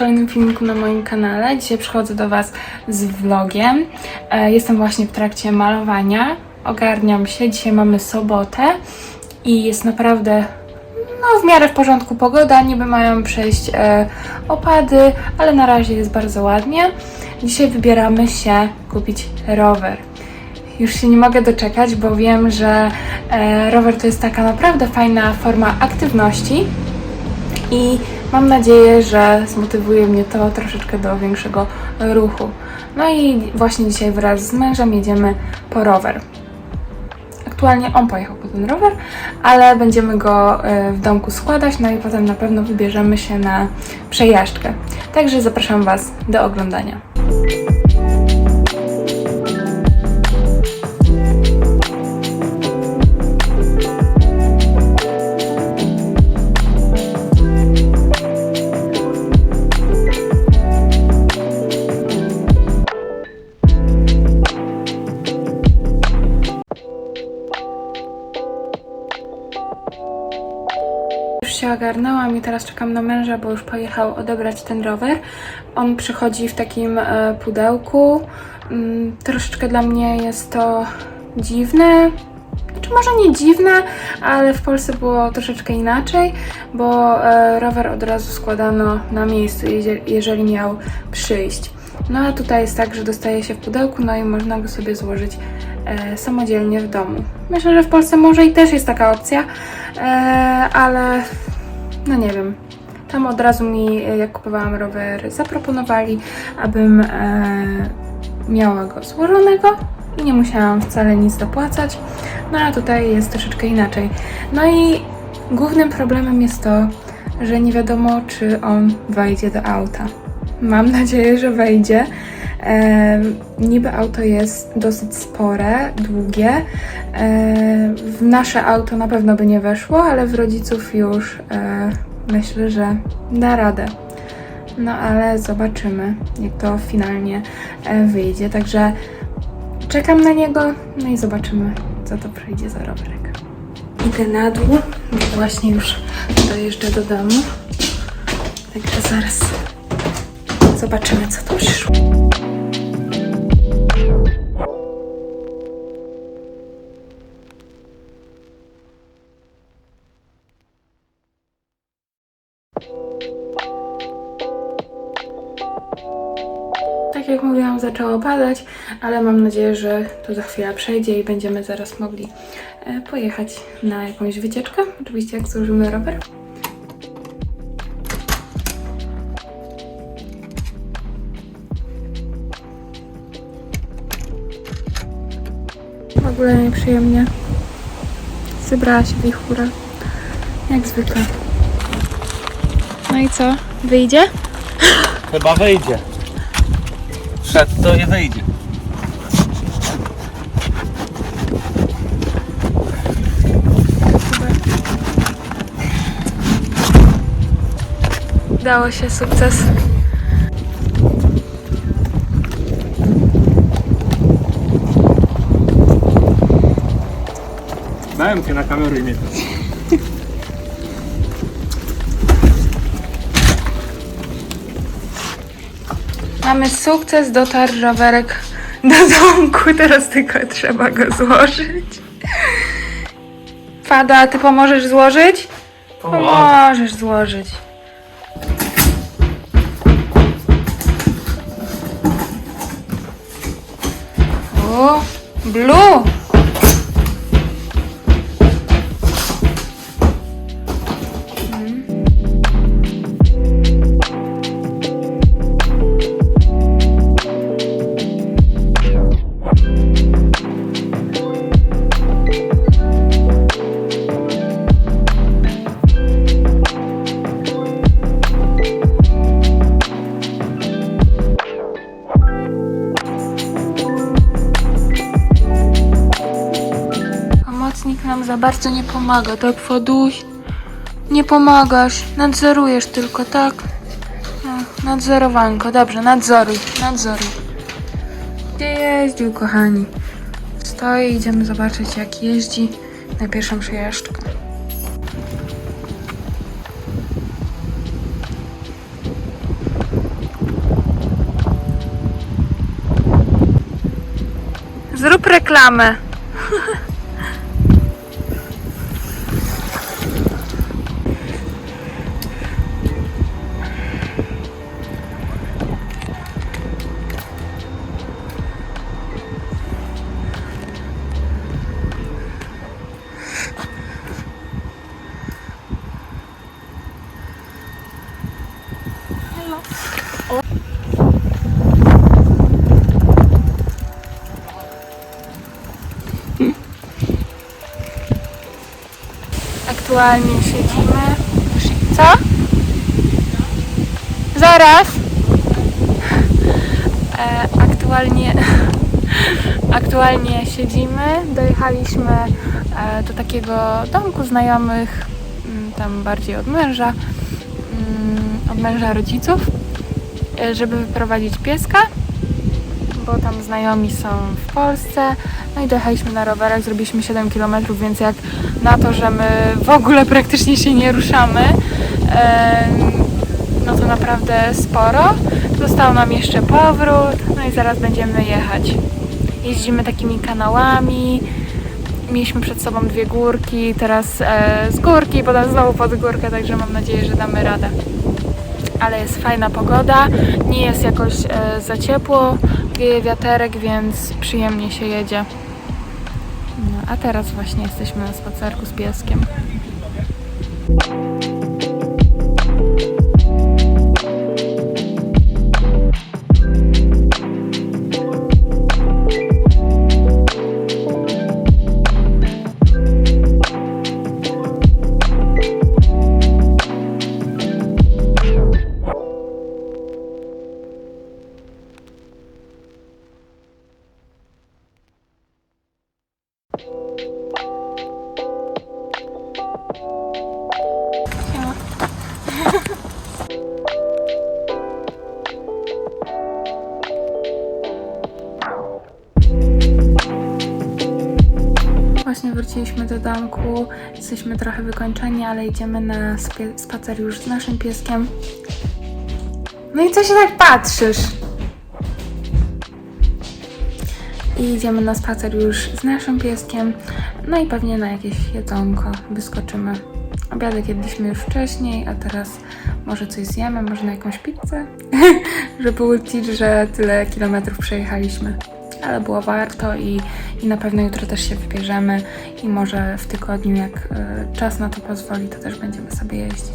kolejnym filmiku na moim kanale. Dzisiaj przychodzę do Was z vlogiem. E, Jestem właśnie w trakcie malowania. Ogarniam się. Dzisiaj mamy sobotę i jest naprawdę no, w miarę w porządku pogoda. Niby mają przejść e, opady, ale na razie jest bardzo ładnie. Dzisiaj wybieramy się kupić rower. Już się nie mogę doczekać, bo wiem, że e, rower to jest taka naprawdę fajna forma aktywności i mam nadzieję, że zmotywuje mnie to troszeczkę do większego ruchu. No i właśnie dzisiaj wraz z mężem jedziemy po rower. Aktualnie on pojechał po ten rower, ale będziemy go e, w domku składać, no i potem na pewno wybierzemy się na przejażdżkę. Także zapraszam Was do oglądania. Już się ogarnęłam i teraz czekam na męża, bo już pojechał odebrać ten rower. On przychodzi w takim e, pudełku. Mm, troszeczkę dla mnie jest to dziwne. Czy może nie dziwne, ale w Polsce było troszeczkę inaczej, bo e, rower od razu składano na miejscu, jeżeli miał przyjść. No a tutaj jest tak, że dostaje się w pudełku, no i można go sobie złożyć e, samodzielnie w domu. Myślę, że w Polsce może i też jest taka opcja, e, ale no nie wiem. Tam od razu mi, e, jak kupowałam rower, zaproponowali, abym e, miała go złożonego i nie musiałam wcale nic dopłacać. No a tutaj jest troszeczkę inaczej. No i głównym problemem jest to, że nie wiadomo, czy on wejdzie do auta. Mam nadzieję, że wejdzie. E, niby auto jest dosyć spore, długie. E, w nasze auto na pewno by nie weszło, ale w rodziców już e, myślę, że da radę. No ale zobaczymy, jak to finalnie e, wyjdzie. Także czekam na niego, no i zobaczymy, co to przyjdzie za rowerek. Idę na dół, właśnie już dojeżdżę do domu. Także zaraz zobaczymy, co to przyszło. Tak jak mówiłam, zaczęło padać, ale mam nadzieję, że to za chwilę przejdzie i będziemy zaraz mogli e, pojechać na jakąś wycieczkę. Oczywiście jak złożymy rower. Ogóle nieprzyjemnie. Zebrała się wichura. Jak zwykle. No i co? Wyjdzie? Chyba wyjdzie. Wszedł to nie wyjdzie. Udało się, sukces. Dałem cię na kamerę i mnie. Mamy sukces, dotarł rowerek do domku, teraz tylko trzeba go złożyć. Pada, ty pomożesz złożyć? Pomożesz złożyć. O, blue! bardzo nie pomaga, tak Faduś? Nie pomagasz, nadzorujesz tylko, tak? Ach, nadzorowanko, dobrze, nadzoruj, nadzoruj. Gdzie jeździł, kochani? Stoję, idziemy zobaczyć jak jeździ na pierwszą przejażdżkę. Zrób reklamę. Aktualnie siedzimy. Co? Zaraz. E, aktualnie, aktualnie siedzimy. Dojechaliśmy e, do takiego domku znajomych, mm, tam bardziej od męża, mm, od męża rodziców, e, żeby wyprowadzić pieska bo tam znajomi są w Polsce. No i dojechaliśmy na rowerach, zrobiliśmy 7 km, więc jak na to, że my w ogóle praktycznie się nie ruszamy, no to naprawdę sporo. Został nam jeszcze powrót, no i zaraz będziemy jechać. Jeździmy takimi kanałami. Mieliśmy przed sobą dwie górki, teraz e, z górki, potem znowu pod górkę, także mam nadzieję, że damy radę ale jest fajna pogoda, nie jest jakoś e, za ciepło, wieje wiaterek, więc przyjemnie się jedzie. No, a teraz właśnie jesteśmy na spacerku z pieskiem. Właśnie wróciliśmy do domku, jesteśmy trochę wykończeni, ale idziemy na spacer już z naszym pieskiem. No i co się tak patrzysz? I idziemy na spacer już z naszym pieskiem, no i pewnie na jakieś jedzonko wyskoczymy. Obiadek jedliśmy już wcześniej, a teraz może coś zjemy, może na jakąś pizzę, żeby uczcić, że tyle kilometrów przejechaliśmy. Ale było warto i, i na pewno jutro też się wybierzemy i może w tygodniu, jak y, czas na to pozwoli, to też będziemy sobie jeździć.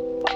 Oh.